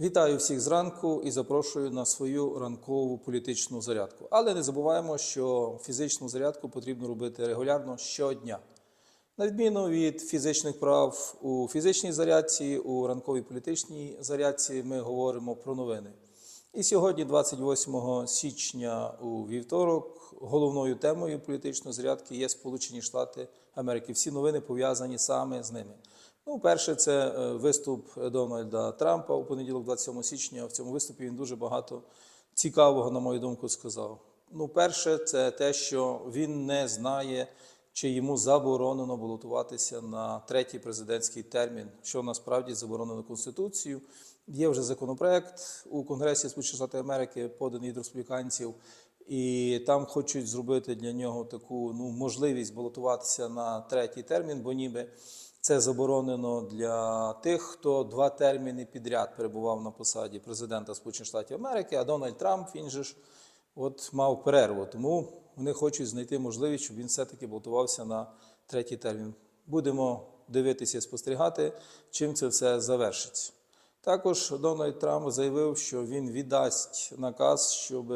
Вітаю всіх зранку і запрошую на свою ранкову політичну зарядку. Але не забуваємо, що фізичну зарядку потрібно робити регулярно щодня. На відміну від фізичних прав у фізичній зарядці, у ранковій політичній зарядці ми говоримо про новини. І сьогодні, 28 січня у вівторок, головною темою політичної зарядки є Сполучені Штати Америки. Всі новини пов'язані саме з ними. Ну, перше, це е, виступ Дональда Трампа у понеділок, 27 січня. В цьому виступі він дуже багато цікавого, на мою думку, сказав. Ну, перше, це те, що він не знає, чи йому заборонено балотуватися на третій президентський термін, що насправді заборонено Конституцією. Є вже законопроект у Конгресі Сполучених Штатів Америки, поданий від республіканців, і там хочуть зробити для нього таку ну, можливість балотуватися на третій термін, бо ніби це заборонено для тих, хто два терміни підряд перебував на посаді президента Сполучених Штатів Америки, а Дональд Трамп він же ж от мав перерву. Тому вони хочуть знайти можливість, щоб він все-таки балотувався на третій термін. Будемо дивитися і спостерігати, чим це все завершиться. Також Дональд Трамп заявив, що він віддасть наказ, щоб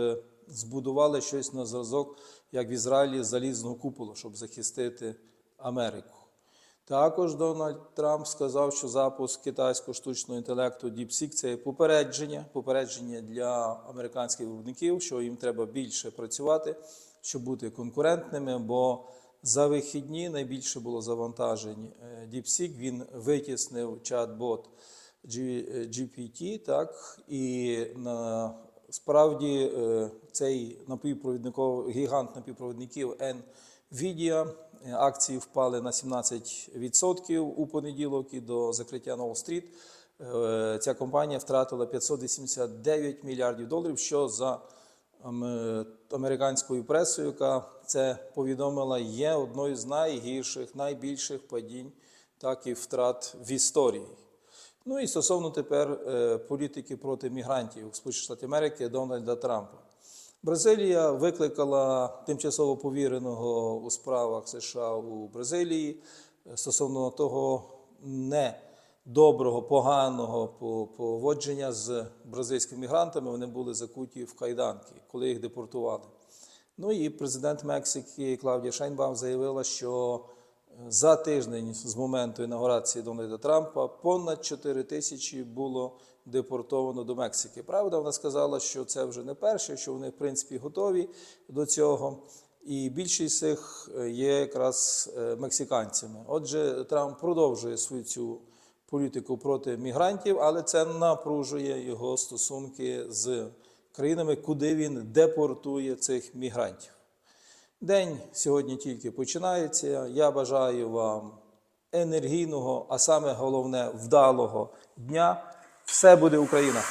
збудували щось на зразок, як в Ізраїлі, залізного куполу, щоб захистити Америку. Також Дональд Трамп сказав, що запуск китайського штучного інтелекту DeepSeek – це попередження, попередження для американських виробників, що їм треба більше працювати, щоб бути конкурентними. Бо за вихідні найбільше було завантажень е, DeepSeek, Він витіснив чат-бот GPT, так і на справді е, цей напівпровідников, гігант напівпровідників NVIDIA, е, акції впали на 17% у понеділок і до закриття Уолл-стріт. Е, Ця компанія втратила 589 мільярдів доларів, що за американською пресою, яка це повідомила, є одною з найгірших, найбільших падінь, так і втрат в історії. Ну і стосовно тепер е, політики проти мігрантів Сполучених Штатів Америки Дональда Трампа. Бразилія викликала тимчасово повіреного у справах США у Бразилії е, стосовно того недоброго, поганого поводження з бразильськими мігрантами. Вони були закуті в кайданки, коли їх депортували. Ну і президент Мексики Клавдія Шайнбаум заявила, що за тиждень з моменту інаугурації Дональда Трампа понад 4 тисячі було депортовано до Мексики. Правда, вона сказала, що це вже не перше, що вони в принципі готові до цього. І більшість з цих е, є якраз е, мексиканцями. Отже, Трамп продовжує свою цю політику проти мігрантів, але це напружує його стосунки з країнами, куди він депортує цих мігрантів. День сьогодні тільки починається. Я бажаю вам енергійного, а саме головне вдалого дня. Все буде Україна!